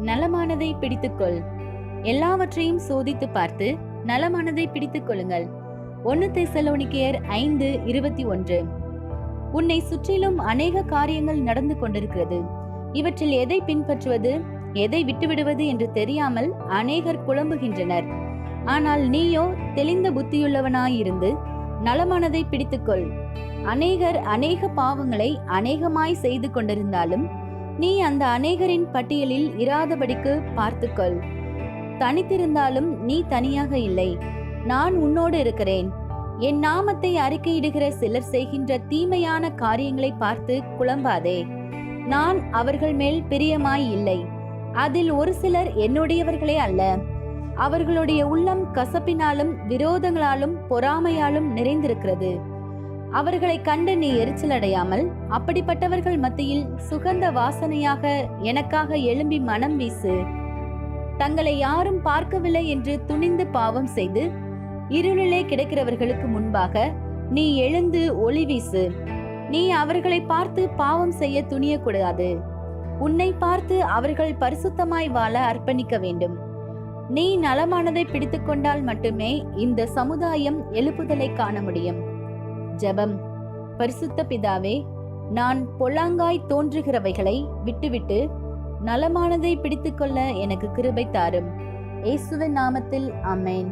நலமானதை பிடித்துக்கொள். எல்லாவற்றையும் சோதித்து பார்த்து நலமானதை பிடித்துக் கொள்ளுங்கள். ஒன்னு தெசலோனிக்கேயர் ஐந்து இருபத்தி ஒன்று. உன்னை சுற்றிலும் அநேக காரியங்கள் நடந்து கொண்டிருக்கிறது. இவற்றில் எதை பின்பற்றுவது எதை விட்டுவிடுவது என்று தெரியாமல் அநேகர் குழம்புகின்றனர். ஆனால் நீயோ தெளிந்த புத்தியுள்ளவனாயிருந்து நலமானதை பிடித்துக்கொள். அநேகர் அநேக பாவங்களை அநேகமாய் செய்து கொண்டிருந்தாலும் நீ அந்த அநேகரின் பட்டியலில் இராதபடிக்கு பார்த்துக்கொள். தனித்திருந்தாலும் நீ தனியாக இல்லை. நான் உன்னோடு இருக்கிறேன். என் நாமத்தை அறிக்கையிடுகிற சிலர் செய்கின்ற தீமையான காரியங்களை பார்த்து குழம்பாதே. நான் அவர்கள் மேல் பிரியமாய் இல்லை. அதில் ஒரு சிலர் என்னுடையவர்களே அல்ல. அவர்களுடைய உள்ளம் கசப்பினாலும் விரோதங்களாலும் பொறாமையாலும் நிறைந்திருக்கிறது. அவர்களை கண்டு நீ எரிச்சலடையாமல் அப்படிப்பட்டவர்கள் மத்தியில் சுகந்த வாசனையாக எனக்காக எழும்பி மனம் வீசு. தங்களை யாரும் பார்க்கவில்லை என்று துணிந்து பாவம் செய்து இருளிலே கிடக்கிறவர்களுக்கு முன்பாக நீ எழுந்து ஒளி வீசு. நீ அவர்களை பார்த்து பாவம் செய்ய துணியக்கூடாது. உன்னை பார்த்து அவர்கள் பரிசுத்தமாய் வாழ அர்ப்பணிக்க வேண்டும். நீ நலமானதை பிடித்துக்கொண்டால் மட்டுமே இந்த சமுதாயம் எழுப்புதலை காண முடியும். ஜெபம். பரிசுத்த பிதாவே நான் பொல்லாங்காய் தோன்றுகிறவைகளை விட்டுவிட்டு நலமானதை பிடித்துக்கொள்ள எனக்கு கிருபை தாரும். இயேசுவின் நாமத்தில் அமேன்